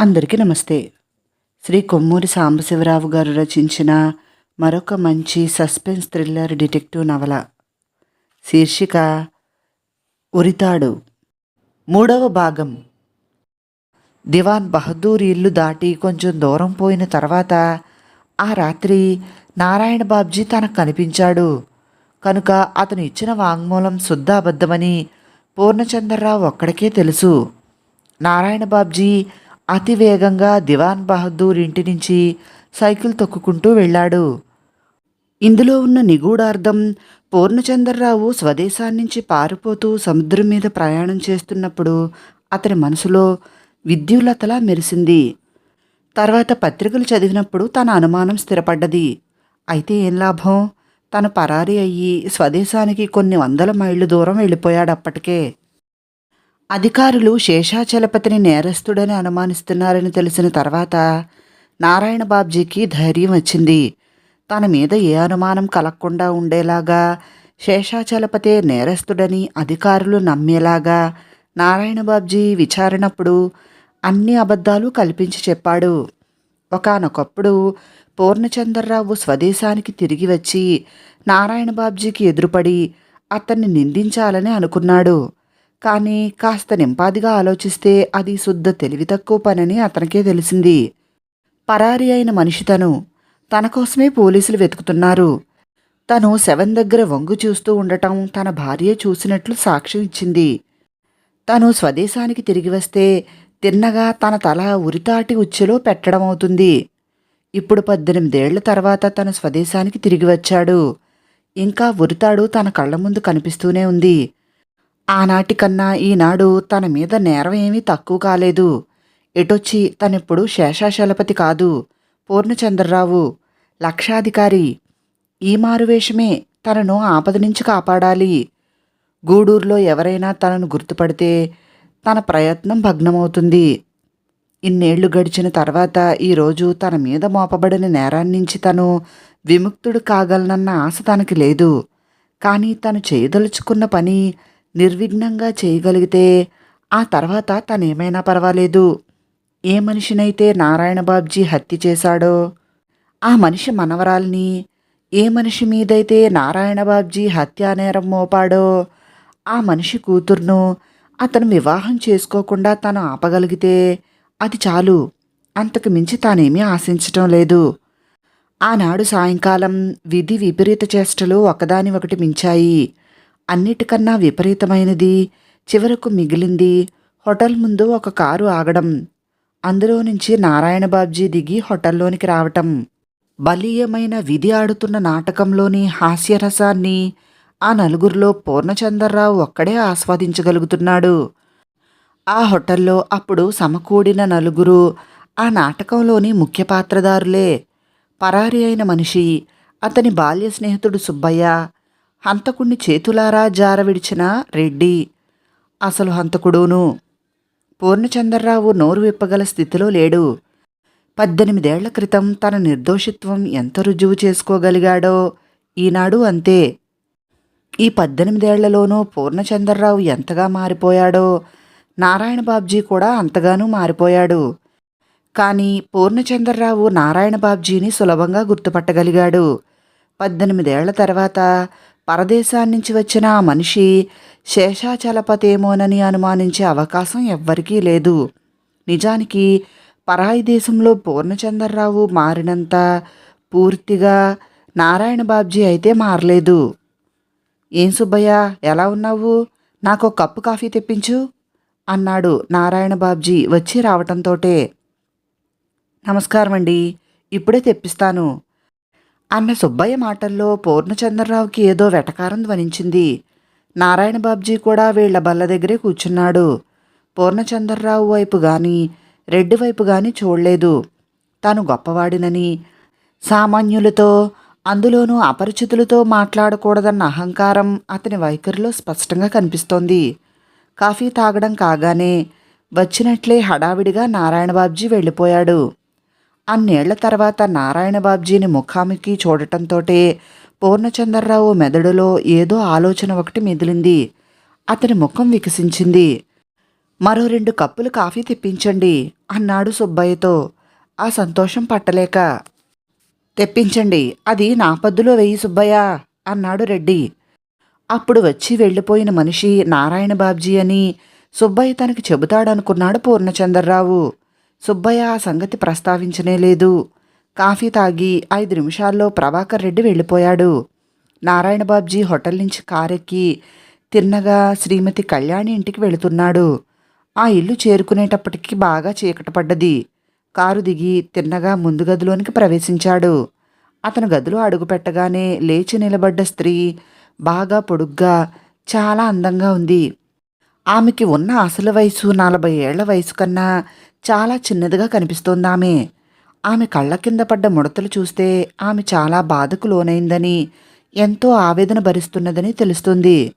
అందరికీ నమస్తే. శ్రీ కొమ్మూరి సాంబశివరావు గారు రచించిన మరొక మంచి సస్పెన్స్ థ్రిల్లర్ డిటెక్టివ్ నవల. శీర్షిక ఉరితాడు. మూడవ భాగం. దివాన్ బహదూర్ ఇల్లు దాటి కొంచెం దూరం పోయిన తర్వాత ఆ రాత్రి నారాయణ బాబ్జీ తనకు కనిపించాడు. కనుక అతను ఇచ్చిన వాంగ్మూలం శుద్ధ అబద్ధమని పూర్ణచంద్రరావు ఒక్కడికే తెలుసు. నారాయణ బాబ్జీ అతి వేగంగా దివాన్ బహదూర్ ఇంటి నుంచి సైకిల్ తొక్కుకుంటూ వెళ్ళాడు. ఇందులో ఉన్న నిగూఢార్థం పూర్ణచంద్రరావు స్వదేశాన్నించి పారిపోతూ సముద్రం మీద ప్రయాణం చేస్తున్నప్పుడు అతని మనసులో విద్యులతలా మెరిసింది. తర్వాత పత్రికలు చదివినప్పుడు తన అనుమానం స్థిరపడ్డది. అయితే ఏం లాభం? తను పరారీ అయ్యి స్వదేశానికి కొన్ని వందల మైళ్ళు దూరం వెళ్ళిపోయాడు అప్పటికే. అధికారులు శేషాచలపతిని నేరస్తుడని అనుమానిస్తున్నారని తెలిసిన తర్వాత నారాయణ బాబ్జీకి ధైర్యం వచ్చింది. తన మీద ఏ అనుమానం కలగకుండా ఉండేలాగా శేషాచలపతే నేరస్తుడని అధికారులు నమ్మేలాగా నారాయణ బాబ్జీ విచారణప్పుడు అన్ని అబద్ధాలు కల్పించి చెప్పాడు. ఒకానొకప్పుడు పూర్ణచంద్రరావు స్వదేశానికి తిరిగి వచ్చి నారాయణ బాబ్జీకి ఎదురుపడి అతన్ని నిందించాలని అనుకున్నాడు. కానీ కాస్త నింపాదిగా ఆలోచిస్తే అది శుద్ధ తెలివి తక్కువ పనని అతనికే తెలిసింది. పరారి అయిన మనిషి తను. తన కోసమే పోలీసులు వెతుకుతున్నారు. తను శవం దగ్గర వంగు చూస్తూ ఉండటం తన భార్య చూసినట్లు సాక్ష్యం ఇచ్చింది. తను స్వదేశానికి తిరిగి వస్తే తిన్నగా తన తల ఉరితాటి ఉచ్చులో పెట్టడం అవుతుంది. ఇప్పుడు పద్దెనిమిదేళ్ళ తర్వాత తన స్వదేశానికి తిరిగి వచ్చాడు. ఇంకా ఉరితాడు తన కళ్ళ ముందు కనిపిస్తూనే ఉంది. ఆనాటికన్నా ఈనాడు తన మీద నేరం ఏమీ తక్కువ కాలేదు. ఎటొచ్చి తనిప్పుడు శేషాచలపతి కాదు. పూర్ణచంద్రరావు లక్షాధికారి. ఈ మారువేషమే తనను ఆపద నుంచి కాపాడాలి. గూడూరులో ఎవరైనా తనను గుర్తుపడితే తన ప్రయత్నం భగ్నమవుతుంది. ఇన్నేళ్ళు గడిచిన తర్వాత ఈరోజు తన మీద మోపబడిన నేరాన్నించి తను విముక్తుడు కాగలనన్న ఆశ తనకి లేదు. కానీ తను చేయదలుచుకున్న పని నిర్విఘ్నంగా చేయగలిగితే ఆ తర్వాత తనేమైనా పర్వాలేదు. ఏ మనిషినైతే నారాయణ బాబ్జీ హత్య చేశాడో ఆ మనిషి మనవరాల్ని ఏ మనిషి మీదైతే నారాయణ బాబ్జీ హత్యానేరం మోపాడో ఆ మనిషి కూతుర్ను అతను వివాహం చేసుకోకుండా తను ఆపగలిగితే అది చాలు. అంతకు మించి తానేమీ ఆశించటం లేదు. ఆనాడు సాయంకాలం విధి విపరీత చేష్టలు ఒకదాని ఒకటి మించాయి. అన్నిటికన్నా విపరీతమైనది. చివరకు మిగిలింది హోటల్ ముందు ఒక కారు ఆగడం. అందులో నుంచి నారాయణ బాబ్జీ దిగి హోటల్లోనికి రావటం. బలీయమైన విధి ఆడుతున్న నాటకంలోని హాస్యరసాన్ని ఆ నలుగురిలో పూర్ణచంద్రరావు ఒక్కడే ఆస్వాదించగలుగుతున్నాడు. ఆ హోటల్లో అప్పుడు సమకూడిన నలుగురు ఆ నాటకంలోని ముఖ్య పాత్రదారులే పరారి అయిన మనిషి అతని బాల్య స్నేహితుడు సుబ్బయ్య హంతకుణ్ణి చేతులారా జారవిడిచిన రెడ్డి అసలు హంతకుడును. పూర్ణచంద్రరావు నోరు విప్పగల స్థితిలో లేడు. పద్దెనిమిదేళ్ళ క్రితం తన నిర్దోషిత్వం ఎంత రుజువు చేసుకోగలిగాడో ఈనాడు అంతే. ఈ పద్దెనిమిదేళ్ళలోనూ పూర్ణచంద్రరావు ఎంతగా మారిపోయాడో నారాయణ బాబ్జీ కూడా అంతగానూ మారిపోయాడు. కానీ పూర్ణచంద్రరావు నారాయణ బాబ్జీని సులభంగా గుర్తుపట్టగలిగాడు. పద్దెనిమిదేళ్ళ తర్వాత పరదేశాన్నించి వచ్చిన ఆ మనిషి శేషాచలపతేమోనని అనుమానించే అవకాశం ఎవ్వరికీ లేదు. నిజానికి పరాయి దేశంలో పూర్ణచంద్రరావు మారినంత పూర్తిగా నారాయణ బాబ్జీ అయితే మారలేదు. ఏం సుబ్బయ్య ఎలా ఉన్నావు? నాకు ఒక కప్పు కాఫీ తెప్పించు అన్నాడు నారాయణ బాబ్జీ వచ్చి రావటంతోటే. నమస్కారం అండి ఇప్పుడే తెప్పిస్తాను. అన్న సుబ్బయ్య మాటల్లో పూర్ణచంద్రరావుకి ఏదో వెటకారం ధ్వనించింది. నారాయణ బాబ్జీ కూడా వీళ్ళ బల్ల దగ్గరే కూర్చున్నాడు. పూర్ణచంద్రరావు వైపు గాని రెడ్డి వైపు గాని చూడలేదు. తాను గొప్పవాడినని సామాన్యులతో అందులోనూ అపరిచితులతో మాట్లాడకూడదన్న అహంకారం అతని వైఖరిలో స్పష్టంగా కనిపిస్తోంది. కాఫీ తాగడం కాగానే వచ్చినట్లే హడావిడిగా నారాయణ బాబ్జీ వెళ్ళిపోయాడు. అన్నేళ్ళ తర్వాత నారాయణ బాబ్జీని ముఖాముఖి చూడటంతోటే పూర్ణచంద్రరావు మెదడులో ఏదో ఆలోచన ఒకటి మెదిలింది అతని ముఖం వికసించింది. మరో రెండు కప్పులు కాఫీ తెప్పించండి అన్నాడు సుబ్బయ్యతో. ఆ సంతోషం పట్టలేక. తెప్పించండి అది నా పద్దులో వెయ్యి సుబ్బయ్య అన్నాడు రెడ్డి. అప్పుడు వచ్చి వెళ్ళిపోయిన మనిషి నారాయణ బాబ్జీ అని సుబ్బయ్య తనకి చెబుతాడనుకున్నాడు పూర్ణచంద్రరావు. సుబ్బయ్య ఆ సంగతి ప్రస్తావించనే లేదు. కాఫీ తాగి ఐదు నిమిషాల్లో ప్రభాకర్ రెడ్డి వెళ్ళిపోయాడు. నారాయణ బాబ్జీ హోటల్ నుంచి కారెక్కి తిన్నగా శ్రీమతి కళ్యాణి ఇంటికి వెళుతున్నాడు. ఆ ఇల్లు చేరుకునేటప్పటికి బాగా చీకట పడ్డది. కారు దిగి తిన్నగా ముందు గదిలోనికి ప్రవేశించాడు. అతను గదిలో అడుగుపెట్టగానే లేచి నిలబడ్డ స్త్రీ బాగా పొడుగ్గా చాలా అందంగా ఉంది. ఆమెకి ఉన్న అసలు వయసు నలభై ఏళ్ళ వయసు కన్నా చాలా చిన్నదిగా కనిపిస్తోంది ఆమె. ఆమె కళ్ళ కింద పడ్డ ముడతలు చూస్తే ఆమె చాలా బాధకు లోనైందని ఎంతో ఆవేదన భరిస్తున్నదని తెలుస్తుంది.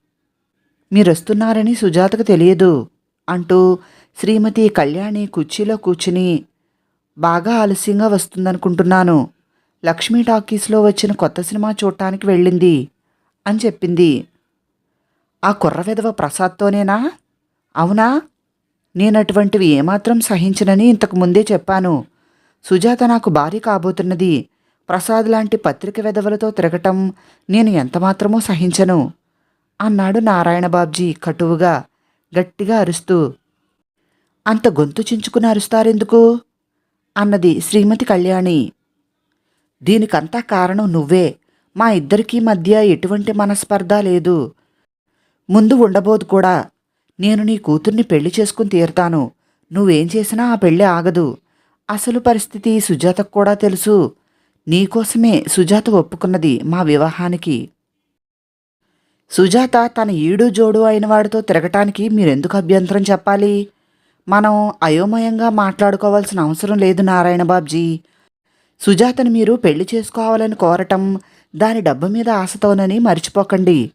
మీరొస్తున్నారని సుజాతకు తెలియదు అంటూ శ్రీమతి కళ్యాణి కుర్చీలో కూర్చుని బాగా ఆలస్యంగా వస్తుందనుకుంటున్నాను. లక్ష్మీ టాకీస్లో వచ్చిన కొత్త సినిమా చూడటానికి వెళ్ళింది అని చెప్పింది. ఆ కుర్ర విధవ ప్రసాద్తోనేనా? అవునా? నేను అటువంటివి ఏమాత్రం సహించనని ఇంతకు ముందే చెప్పాను. సుజాత నాకు భార్య కాబోతున్నది. ప్రసాద్ లాంటి పత్రిక వెధవలతో తిరగటం నేను ఎంతమాత్రమూ సహించను. అన్నాడు నారాయణ బాబ్జీ కటువుగా గట్టిగా అరుస్తూ. అంత గొంతు చించుకుని అరుస్తారెందుకు? అన్నది శ్రీమతి కళ్యాణి. దీనికంతా కారణం నువ్వే. మా ఇద్దరికీ మధ్య ఎటువంటి మనస్పర్ధ లేదు. ముందు ఉండబోదు కూడా. నేను నీ కూతుర్ని పెళ్ళి చేసుకుని తీరుతాను. నువ్వేం చేసినా ఆ పెళ్ళి ఆగదు. అసలు పరిస్థితి సుజాతకు కూడా తెలుసు. నీకోసమే సుజాత ఒప్పుకున్నది మా వివాహానికి. సుజాత తన ఈడు జోడు అయిన వాడితో తిరగటానికి మీరెందుకు అభ్యంతరం చెప్పాలి? మనం అయోమయంగా మాట్లాడుకోవాల్సిన అవసరం లేదు నారాయణ బాబ్జీ. సుజాతను మీరు పెళ్ళి చేసుకోవాలని కోరటం దాని డబ్బు మీద ఆశతోనని మర్చిపోకండి.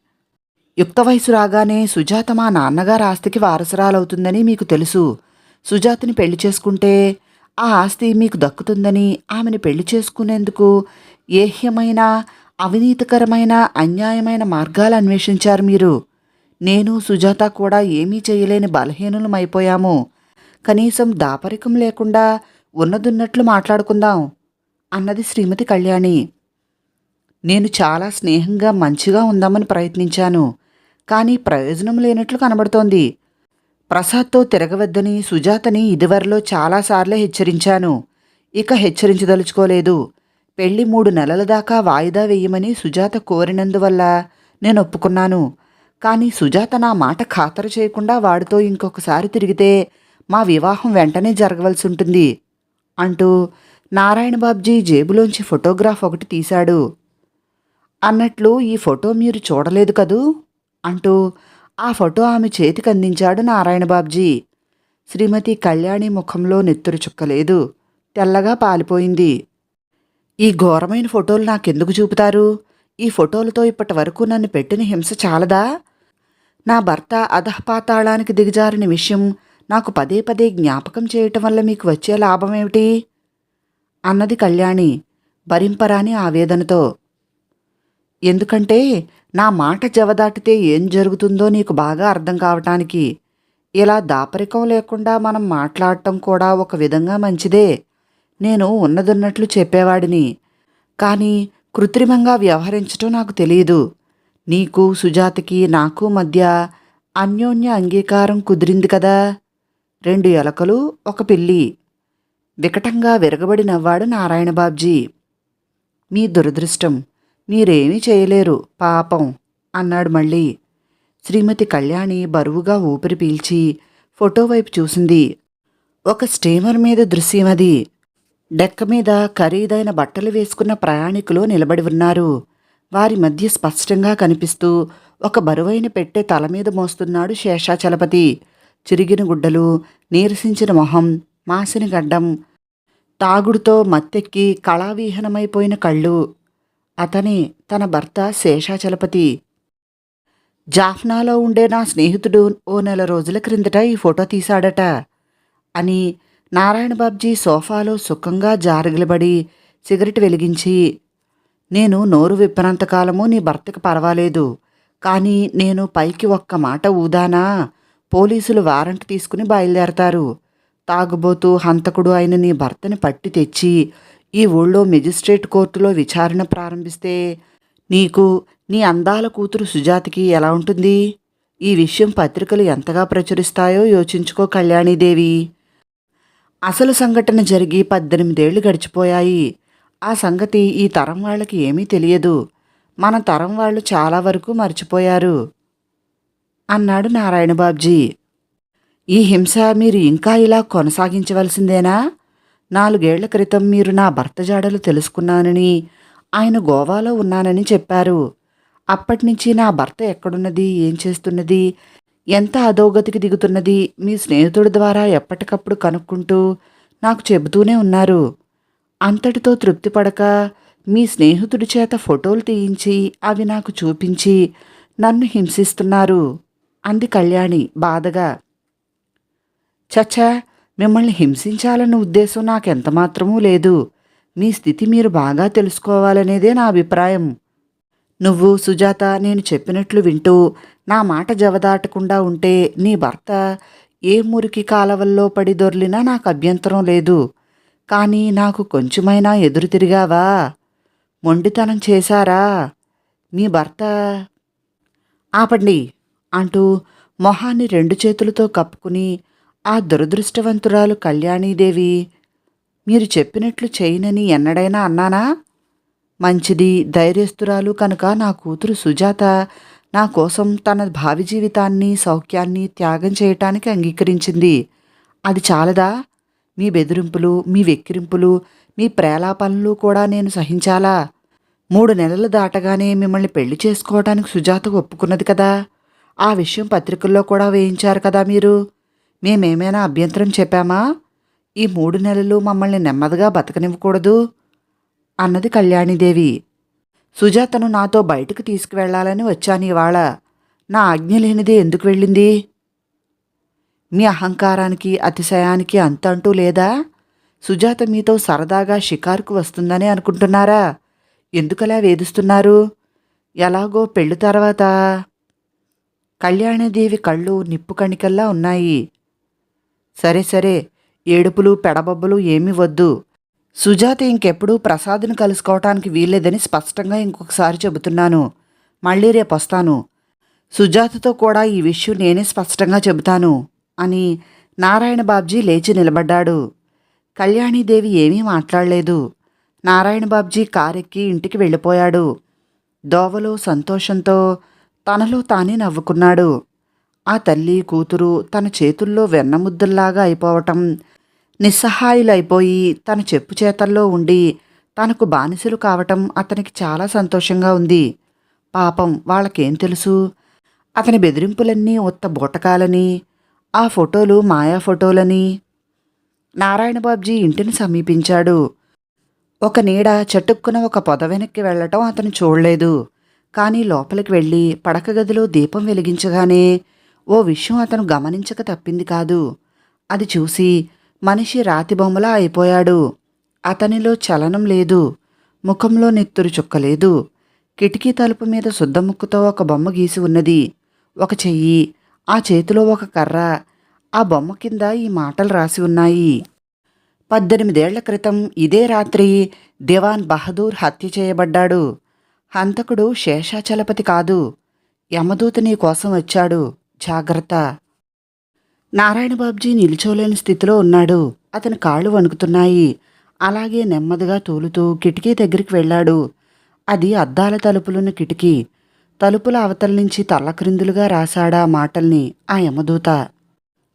యుక్త వయసు రాగానే సుజాత మా నాన్నగారి ఆస్తికి వారసురాలవుతుందని మీకు తెలుసు. సుజాతని పెళ్ళి చేసుకుంటే ఆ ఆస్తి మీకు దక్కుతుందని ఆమెను పెళ్ళి చేసుకునేందుకు ఏహ్యమైన అవినీతికరమైన అన్యాయమైన మార్గాలు అన్వేషించారు మీరు. నేను సుజాత కూడా ఏమీ చేయలేని బలహీనులమైపోయాము కనీసం దాపరికం లేకుండా ఉన్నదున్నట్లు మాట్లాడుకుందాం అన్నది శ్రీమతి కళ్యాణి. నేను చాలా స్నేహంగా మంచిగా ఉందామని ప్రయత్నించాను. కానీ ప్రయోజనం లేనట్లు కనబడుతోంది. ప్రసాద్తో తిరగవద్దని సుజాతని ఇదివరలో చాలాసార్లే హెచ్చరించాను. ఇక హెచ్చరించదలుచుకోలేదు. పెళ్ళి మూడు నెలల దాకా వాయిదా వేయమని సుజాత కోరినందువల్ల నేను ఒప్పుకున్నాను. కానీ సుజాత నా మాట ఖాతరు చేయకుండా వాడితో ఇంకొకసారి తిరిగితే మా వివాహం వెంటనే జరగవలసి ఉంటుంది అంటూ నారాయణ బాబ్జీ జేబులోంచి ఫోటోగ్రాఫ్ ఒకటి తీశాడు. అన్నట్లు ఈ ఫోటో మీరు చూడలేదు కదూ? అంటూ ఆ ఫోటో ఆమె చేతికి అందించాడు నారాయణ బాబ్జీ. శ్రీమతి కళ్యాణి ముఖంలో నెత్తురు చుక్కలేదు. తెల్లగా పాలిపోయింది. ఈ ఘోరమైన ఫోటోలు నాకెందుకు చూపుతారు? ఈ ఫోటోలతో ఇప్పటి వరకు నన్ను పెట్టిన హింస చాలదా? నా భర్త అధఃపాతాళానికి దిగజారిన విషయం నాకు పదే పదే జ్ఞాపకం చేయటం వల్ల మీకు వచ్చే లాభమేమిటి? అన్నది కళ్యాణి భరింపరాని ఆవేదనతో. ఎందుకంటే నా మాట జవదాటితే ఏం జరుగుతుందో నీకు బాగా అర్థం కావటానికి. ఇలా దాపరికం లేకుండా మనం మాట్లాడటం కూడా ఒక విధంగా మంచిదే. నేను ఉన్నదున్నట్లు చెప్పేవాడిని. కానీ కృత్రిమంగా వ్యవహరించటం నాకు తెలియదు నీకు సుజాతకి నాకు మధ్య అన్యోన్య అంగీకారం కుదిరింది కదా? రెండు ఎలకలు ఒక పిల్లి. వికటంగా విరగబడి నవ్వాడు నారాయణ బాబ్జీ మీ దురదృష్టం. మీరేమీ చేయలేరు పాపం అన్నాడు మళ్ళీ. శ్రీమతి కళ్యాణి బరువుగా ఊపిరి పీల్చి ఫోటో వైపు చూసింది. ఒక స్టీమర్ మీద దృశ్యం అది డెక్క మీద ఖరీదైన బట్టలు వేసుకున్న ప్రయాణికులు నిలబడి ఉన్నారు. వారి మధ్య స్పష్టంగా కనిపిస్తూ ఒక బరువైన పెట్టె తల మీద మోస్తున్నాడు శేషాచలపతి చిరిగిన గుడ్డలు నీరసించిన మొహం మాసిన గడ్డం తాగుడుతో మత్తెక్కి కళావిహీనమైపోయిన కళ్ళు అతనే తన భర్త శేషాచలపతి. జాఫ్నాలో ఉండే నా స్నేహితుడు ఓ నెల రోజుల క్రిందట ఈ ఫోటో తీశాడట అని నారాయణ బాబ్జీ సోఫాలో సుఖంగా జారగిలబడి సిగరెట్ వెలిగించి నేను నోరు విప్పనంతకాలము నీ భర్తకు పర్వాలేదు కానీ నేను పైకి ఒక్క మాట ఊదానా? పోలీసులు వారెంట్ తీసుకుని బయలుదేరతారు. తాగుబోతూ హంతకుడు అయిన నీ భర్తని పట్టి తెచ్చి ఈ ఊళ్ళో మెజిస్ట్రేట్ కోర్టులో విచారణ ప్రారంభిస్తే నీకు నీ అందాల కూతురు సుజాతకి ఎలా ఉంటుంది? ఈ విషయం పత్రికలు ఎంతగా ప్రచురిస్తాయో యోచించుకో కళ్యాణీదేవి. అసలు సంఘటన జరిగి పద్దెనిమిదేళ్ళు గడిచిపోయాయి. ఆ సంగతి ఈ తరం వాళ్ళకి ఏమీ తెలియదు. మన తరం వాళ్ళు చాలా వరకు మర్చిపోయారు. అన్నాడు నారాయణ బాబ్జీ ఈ హింస మీరు ఇంకా ఇలా కొనసాగించవలసిందేనా? నాలుగేళ్ళ క్రితం మీరు నా భర్త జాడలు తెలుసుకున్నానని ఆయన గోవాలో ఉన్నానని చెప్పారు. అప్పటినుంచి నా భర్త ఎక్కడున్నది ఏం చేస్తున్నది ఎంత అధోగతికి దిగుతున్నది మీ స్నేహితుడి ద్వారా ఎప్పటికప్పుడు కనుక్కుంటూ నాకు చెబుతూనే ఉన్నారు. అంతటితో తృప్తి పడక మీ స్నేహితుడి చేత ఫోటోలు తీయించి అవి నాకు చూపించి నన్ను హింసిస్తున్నారు. అంది కళ్యాణి బాధగా. చచ్చా మిమ్మల్ని హింసించాలన్న ఉద్దేశం నాకెంత మాత్రమూ లేదు. మీ స్థితి మీరు బాగా తెలుసుకోవాలనేదే నా అభిప్రాయం. నువ్వు సుజాత నేను చెప్పినట్లు వింటూ నా మాట జవదాటకుండా ఉంటే నీ భర్త ఏ మురికి కాలవల్లో పడి దొర్లినా నాకు అభ్యంతరం లేదు. కానీ నాకు కొంచెమైనా ఎదురు తిరిగావా? మొండితనం చేశారా? మీ భర్త ఆపండి అంటూ మొహాన్ని రెండు చేతులతో కప్పుకుని ఆ దురదృష్టవంతురాలు కళ్యాణీదేవి మీరు చెప్పినట్లు చేయనని ఎన్నడైనా అన్నానా? మంచిది ధైర్యస్తురాలు కనుక నా కూతురు సుజాత నా కోసం తన భావి జీవితాన్ని సౌఖ్యాన్ని త్యాగం చేయటానికి అంగీకరించింది. అది చాలదా? మీ బెదిరింపులు మీ వెక్కిరింపులు మీ ప్రేలాపనలు కూడా నేను సహించాలా? మూడు నెలలు దాటగానే మిమ్మల్ని పెళ్ళి చేసుకోవడానికి సుజాత ఒప్పుకున్నది కదా? ఆ విషయం పత్రికల్లో కూడా వేయించారు కదా మీరు? మేమేమైనా అభ్యంతరం చెప్పామా? ఈ మూడు నెలలు మమ్మల్ని నెమ్మదిగా బతకనివ్వకూడదు అన్నది కళ్యాణిదేవి. సుజాతను నాతో బయటకు తీసుకువెళ్ళాలని వచ్చాను ఇవాళ. నా ఆజ్ఞ లేనిదే ఎందుకు వెళ్ళింది? మీ అహంకారానికి అతిశయానికి అంతంటూ లేదా? సుజాత మీతో సరదాగా షికారుకు వస్తుందని అనుకుంటున్నారా? ఎందుకలా వేధిస్తున్నారు? ఎలాగో పెళ్ళి తర్వాత? కళ్యాణదేవి కళ్ళు నిప్పు కణికల్లా ఉన్నాయి. సరే సరే ఏడుపులు పెడబబ్బులు ఏమీ వద్దు. సుజాత ఇంకెప్పుడూ ప్రసాద్ని కలుసుకోవటానికి వీల్లేదని స్పష్టంగా ఇంకొకసారి చెబుతున్నాను. మళ్ళీ రేపు వస్తాను. సుజాతతో కూడా ఈ విషయం నేనే స్పష్టంగా చెబుతాను అని నారాయణ బాబ్జీ లేచి నిలబడ్డాడు. కళ్యాణీదేవి ఏమీ మాట్లాడలేదు. నారాయణ బాబ్జీ కారెక్కి ఇంటికి వెళ్ళిపోయాడు. దోవలో సంతోషంతో తనలో తానే నవ్వుకున్నాడు. ఆ తల్లి కూతురు తన చేతుల్లో వెన్నముద్దల్లాగా అయిపోవటం నిస్సహాయులైపోయి తన చెప్పు చేతల్లో ఉండి తనకు బానిసలు కావటం అతనికి చాలా సంతోషంగా ఉంది. పాపం వాళ్ళకేం తెలుసు? అతని బెదిరింపులన్నీ ఉత్త బూటకాలని ఆ ఫోటోలు మాయా ఫోటోలని. నారాయణబాబ్జీ ఇంటిని సమీపించాడు. ఒక నీడ చటుక్కున ఒక పొద వెనక్కి వెళ్ళటం అతను చూడలేదు. కానీ లోపలికి వెళ్ళి పడక గదిలో దీపం వెలిగించగానే ఓ విషయం అతను గమనించక తప్పింది కాదు. అది చూసి మనిషి రాతి బొమ్మలా అయిపోయాడు. అతనిలో చలనం లేదు. ముఖంలో నెత్తురు చుక్కలేదు. కిటికీ తలుపు మీద శుద్ధముక్కుతో ఒక బొమ్మ గీసి ఉన్నది. ఒక చెయ్యి ఆ చేతిలో ఒక కర్ర ఆ బొమ్మ కింద ఈ మాటలు రాసి ఉన్నాయి. పద్దెనిమిదేళ్ళ క్రితం ఇదే రాత్రి దివాన్ బహదూర్ హత్య చేయబడ్డాడు. హంతకుడు శేషాచలపతి కాదు. యమదూత నీ కోసం వచ్చాడు. జాగ్రత్త. నారాయణ బాబ్జీ నిల్చోలేని స్థితిలో ఉన్నాడు. అతని కాళ్ళు వణుకుతున్నాయి. అలాగే నెమ్మదిగా తూలుతూ కిటికీ దగ్గరికి వెళ్ళాడు. అది అద్దాల తలుపులున్న కిటికీ. తలుపుల అవతల నుంచి తల్లక్రిందులుగా రాశాడా మాటల్ని ఆ యమదూత.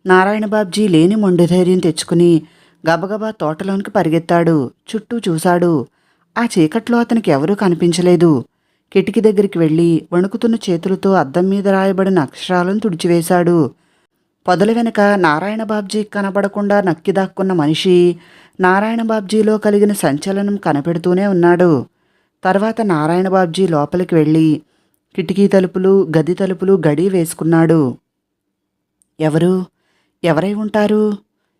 నారాయణ బాబ్జీ లేని మొండి ధైర్యం తెచ్చుకుని గబగబా తోటలోనికి పరిగెత్తాడు. చుట్టూ చూశాడు. ఆ చీకట్లో అతనికి ఎవరూ కనిపించలేదు. కిటికీ దగ్గరికి వెళ్ళి వణుకుతున్న చేతులతో అద్దం మీద రాయబడిన అక్షరాలను తుడిచివేశాడు. పొదల వెనుక నారాయణ బాబ్జీ కనబడకుండా నక్కి దాక్కున్న మనిషి నారాయణ బాబ్జీలో కలిగిన సంచలనం కనపెడుతూనే ఉన్నాడు. తర్వాత నారాయణ బాబ్జీ లోపలికి వెళ్ళి కిటికీ తలుపులు గది తలుపులు గడి వేసుకున్నాడు. ఎవరు? ఎవరై ఉంటారు?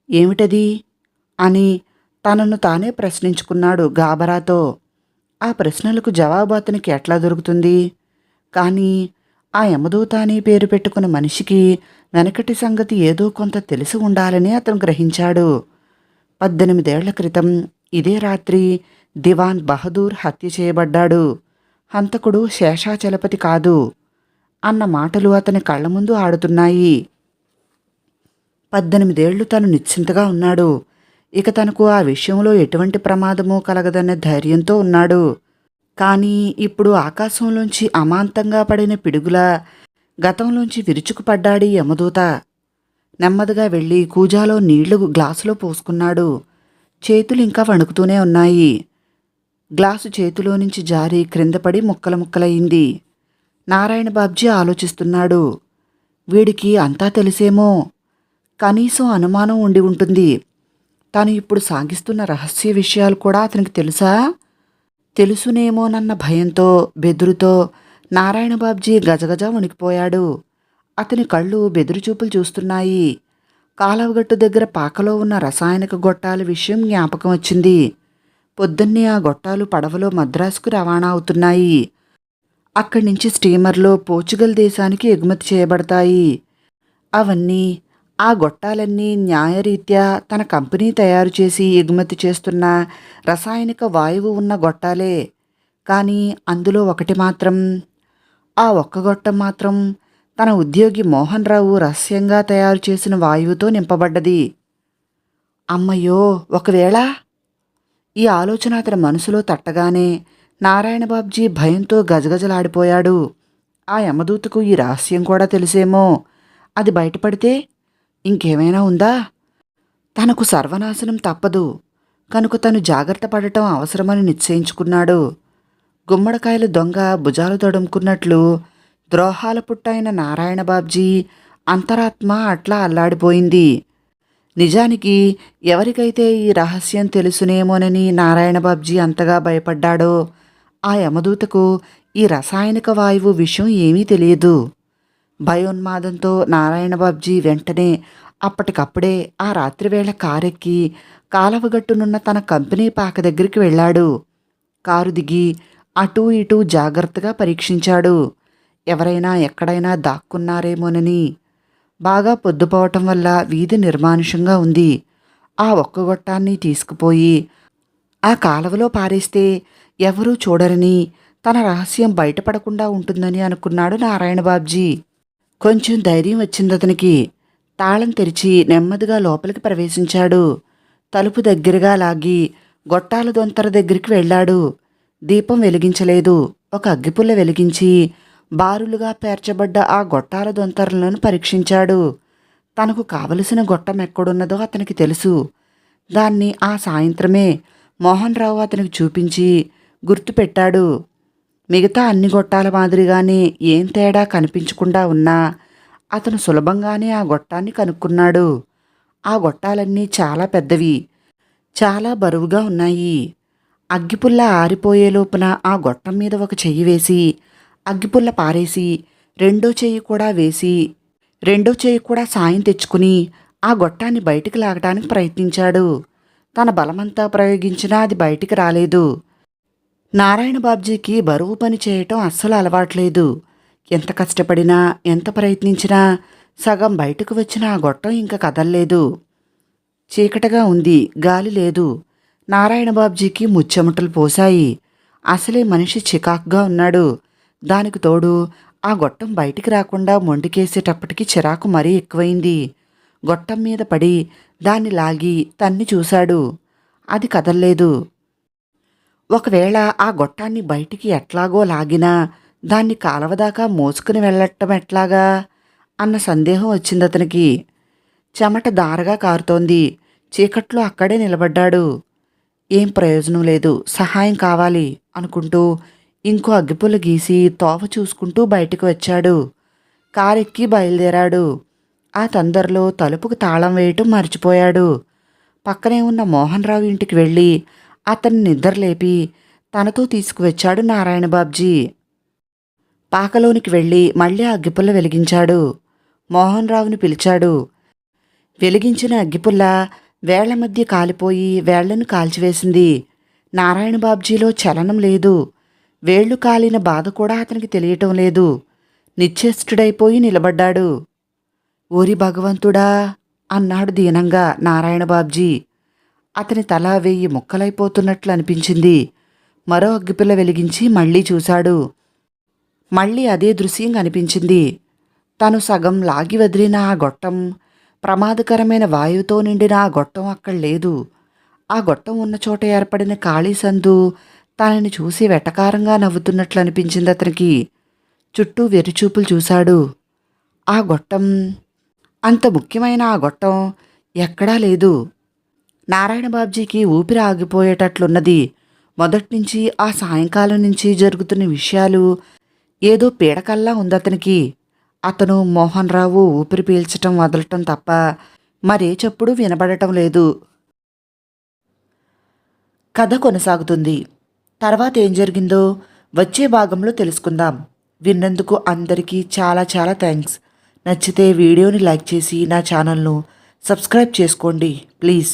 ఏమిటది? అని తనను తానే ప్రశ్నించుకున్నాడు గాబరాతో. ఆ ప్రశ్నలకు జవాబు అతనికి ఎట్లా దొరుకుతుంది? కానీ ఆ యమదూత అనే పేరు పెట్టుకున్న మనిషికి వెనకటి సంగతి ఏదో కొంత తెలిసి ఉండాలని అతను గ్రహించాడు. పద్దెనిమిదేళ్ళ క్రితం ఇదే రాత్రి దివాన్ బహదూర్ హత్య చేయబడ్డాడు. హంతకుడు శేషాచలపతి కాదు అన్న మాటలు అతని కళ్ళ ముందు ఆడుతున్నాయి. పద్దెనిమిదేళ్ళు తను నిశ్చింతగా ఉన్నాడు. ఇక తనకు ఆ విషయంలో ఎటువంటి ప్రమాదమూ కలగదనే ధైర్యంతో ఉన్నాడు. కానీ ఇప్పుడు ఆకాశంలోంచి అమాంతంగా పడిన పిడుగులా గతంలోంచి విరుచుకుపడ్డాడు యమదూత. నెమ్మదిగా వెళ్ళి కూజాలో నీళ్ళు గ్లాసులో పోసుకున్నాడు. చేతులు ఇంకా వణుకుతూనే ఉన్నాయి. గ్లాసు చేతిలో నుంచి జారి క్రిందపడి ముక్కల ముక్కలయింది. నారాయణ బాబ్జీ ఆలోచిస్తున్నాడు. వీడికి అంతా తెలిసేమో. కనీసం అనుమానం ఉండి ఉంటుంది. తాను ఇప్పుడు సాగిస్తున్న రహస్య విషయాలు కూడా అతనికి తెలుసా? తెలుసునేమోనన్న భయంతో బెదురుతో నారాయణ బాబ్జీ గజగజ వణికిపోయాడు. అతని కళ్ళు బెదురుచూపులు చూస్తున్నాయి. కాలవగట్టు దగ్గర పాకలో ఉన్న రసాయనిక గొట్టాల విషయం జ్ఞాపకం వచ్చింది. పొద్దున్నే ఆ గొట్టాలు పడవలో మద్రాసుకు రవాణా అవుతున్నాయి. అక్కడి నుంచి స్టీమర్లో పోర్చుగల్ దేశానికి ఎగుమతి చేయబడతాయి. అవన్నీ ఆ గొట్టాలన్నీ న్యాయరీత్యా తన కంపెనీ తయారు చేసి ఎగుమతి చేస్తున్న రసాయనిక వాయువు ఉన్న గొట్టాలే. కానీ అందులో ఒకటి మాత్రం ఆ ఒక్క గొట్టం మాత్రం తన ఉద్యోగి మోహన్ రావు రహస్యంగా తయారు చేసిన వాయువుతో నింపబడ్డది. అమ్మయ్యో ఒకవేళ? ఈ ఆలోచన అతని మనసులో తట్టగానే నారాయణబాబ్జీ భయంతో గజగజలాడిపోయాడు. ఆ యమదూతకు ఈ రహస్యం కూడా తెలిసేమో. అది బయటపడితే ఇంకేమైనా ఉందా? తనకు సర్వనాశనం తప్పదు. కనుక తను జాగ్రత్త పడటం అవసరమని నిశ్చయించుకున్నాడు. గుమ్మడికాయల దొంగ భుజాలు తడుముకున్నట్లు ద్రోహాల పుట్టైన నారాయణ బాబ్జీ అంతరాత్మ అట్లా అల్లాడిపోయింది. నిజానికి ఎవరికైతే ఈ రహస్యం తెలుసునేమోనని నారాయణ బాబ్జీ అంతగా భయపడ్డాడో ఆ యమదూతకు ఈ రసాయనిక వాయువు విషయం ఏమీ తెలియదు. భయోన్మాదంతో నారాయణ బాబ్జీ వెంటనే అప్పటికప్పుడే ఆ రాత్రివేళ కారెక్కి కాలవగట్టునున్న తన కంపెనీ పాక దగ్గరికి వెళ్ళాడు. కారు దిగి అటూ ఇటూ జాగ్రత్తగా పరీక్షించాడు. ఎవరైనా ఎక్కడైనా దాక్కున్నారేమోనని. బాగా పొద్దుపోవటం వల్ల వీధి నిర్మానుషంగా ఉంది. ఆ ఒక్క గొట్టాన్ని తీసుకుపోయి ఆ కాలవలో పారేస్తే ఎవరూ చూడరని తన రహస్యం బయటపడకుండా ఉంటుందని అనుకున్నాడు నారాయణ బాబ్జీ. కొంచెం ధైర్యం వచ్చింది అతనికి. తాళం తెరిచి నెమ్మదిగా లోపలికి ప్రవేశించాడు. తలుపు దగ్గరగా లాగి గొట్టాల దొంతర దగ్గరికి వెళ్ళాడు. దీపం వెలిగించలేదు. ఒక అగ్గిపుల్ల వెలిగించి బారులుగా పేర్చబడ్డ ఆ గొట్టాల దొంతరలను పరీక్షించాడు. తనకు కావలసిన గొట్టం ఎక్కడున్నదో అతనికి తెలుసు. దాన్ని ఆ సాయంత్రమే మోహన్ రావు అతనికి చూపించి గుర్తుపెట్టాడు. మిగతా అన్ని గొట్టాల మాదిరిగానే ఏం తేడా కనిపించకుండా ఉన్నా అతను సులభంగానే ఆ గొట్టాన్ని కనుక్కున్నాడు. ఆ గొట్టాలన్నీ చాలా పెద్దవి చాలా బరువుగా ఉన్నాయి. అగ్గిపుల్ల ఆరిపోయే లోపున ఆ గొట్టం మీద ఒక చెయ్యి వేసి అగ్గిపుల్ల పారేసి రెండో చెయ్యి కూడా వేసి రెండో చెయ్యి కూడా సాయం తెచ్చుకుని ఆ గొట్టాన్ని బయటికి లాగడానికి ప్రయత్నించాడు. తన బలమంతా ప్రయోగించినా అది బయటికి రాలేదు. నారాయణ బాబ్జీకి బరువు పని చేయటం అస్సలు అలవాట్లేదు. ఎంత కష్టపడినా ఎంత ప్రయత్నించినా సగం బయటకు వచ్చిన ఆ గొట్టం ఇంకా కదల్లేదు. చీకటగా ఉంది గాలి లేదు. నారాయణ బాబ్జీకి ముచ్చెమటలు పోశాయి. అసలే మనిషి చికాకుగా ఉన్నాడు. దానికి తోడు ఆ గొట్టం బయటికి రాకుండా మొండికేసేటప్పటికి చిరాకు మరీ ఎక్కువైంది. గొట్టం మీద పడి దాన్ని లాగి తన్ని చూశాడు. అది కదల్లేదు. ఒకవేళ ఆ గొట్టాన్ని బయటికి ఎట్లాగో లాగినా దాన్ని కాలవదాకా మోసుకుని వెళ్ళటం ఎట్లాగా? అన్న సందేహం వచ్చింది అతనికి. చెమట దారగా కారుతోంది. చీకట్లో అక్కడే నిలబడ్డాడు. ఏం ప్రయోజనం లేదు. సహాయం కావాలి అనుకుంటూ ఇంకో అగ్గిపుల్ల గీసి తోవ చూసుకుంటూ బయటికి వచ్చాడు. కారెక్కి బయలుదేరాడు. ఆ తొందరలో తలుపుకు తాళం వేయటం మర్చిపోయాడు. పక్కనే ఉన్న మోహన్ రావు ఇంటికి వెళ్ళి అతన్ని నిద్రలేపి తనతో తీసుకువచ్చాడు నారాయణ బాబ్జీ. పాకలోనికి వెళ్ళి మళ్ళీ అగ్గిపుల్ల వెలిగించాడు. మోహన్ రావుని పిలిచాడు. వెలిగించిన అగ్గిపుల్ల వేళ్ళ మధ్య కాలిపోయి వేళ్ళను కాల్చివేసింది. నారాయణ బాబ్జీలో చలనం లేదు. వేళ్ళు కాలిన బాధ కూడా అతనికి తెలియటం లేదు. నిశ్చేష్టుడైపోయి నిలబడ్డాడు. ఓరి భగవంతుడా అన్నాడు దీనంగా నారాయణ బాబ్జీ. అతని తల వెయ్యి ముక్కలైపోతున్నట్లు అనిపించింది. మరో అగ్గిపిల్ల వెలిగించి మళ్ళీ చూశాడు. మళ్ళీ అదే దృశ్యం కనిపించింది. తను సగం లాగి వదిలిన ఆ గొట్టం ప్రమాదకరమైన వాయువుతో నిండిన ఆ గొట్టం అక్కడ లేదు. ఆ గొట్టం ఉన్న చోట ఏర్పడిన ఖాళీ సందు తనని చూసి వెటకారంగా నవ్వుతున్నట్లు అనిపించింది అతనికి. చుట్టూ వెరుచూపులు చూశాడు. ఆ గొట్టం అంత ముఖ్యమైన ఆ గొట్టం ఎక్కడా లేదు. నారాయణ బాబ్జీకి ఊపిరి ఆగిపోయేటట్లున్నది. మొదట్నుంచి ఆ సాయంకాలం నుంచి జరుగుతున్న విషయాలు ఏదో పీడకల్లా ఉందతనికి అతను మోహన్ రావు ఊపిరి పీల్చటం వదలటం తప్ప మరే చప్పుడు వినబడటం లేదు. కథ కొనసాగుతుంది. తర్వాత ఏం జరిగిందో వచ్చే భాగంలో తెలుసుకుందాం. విన్నందుకు అందరికీ చాలా చాలా థ్యాంక్స్. నచ్చితే వీడియోని లైక్ చేసి నా ఛానల్ను సబ్స్క్రైబ్ చేసుకోండి ప్లీజ్.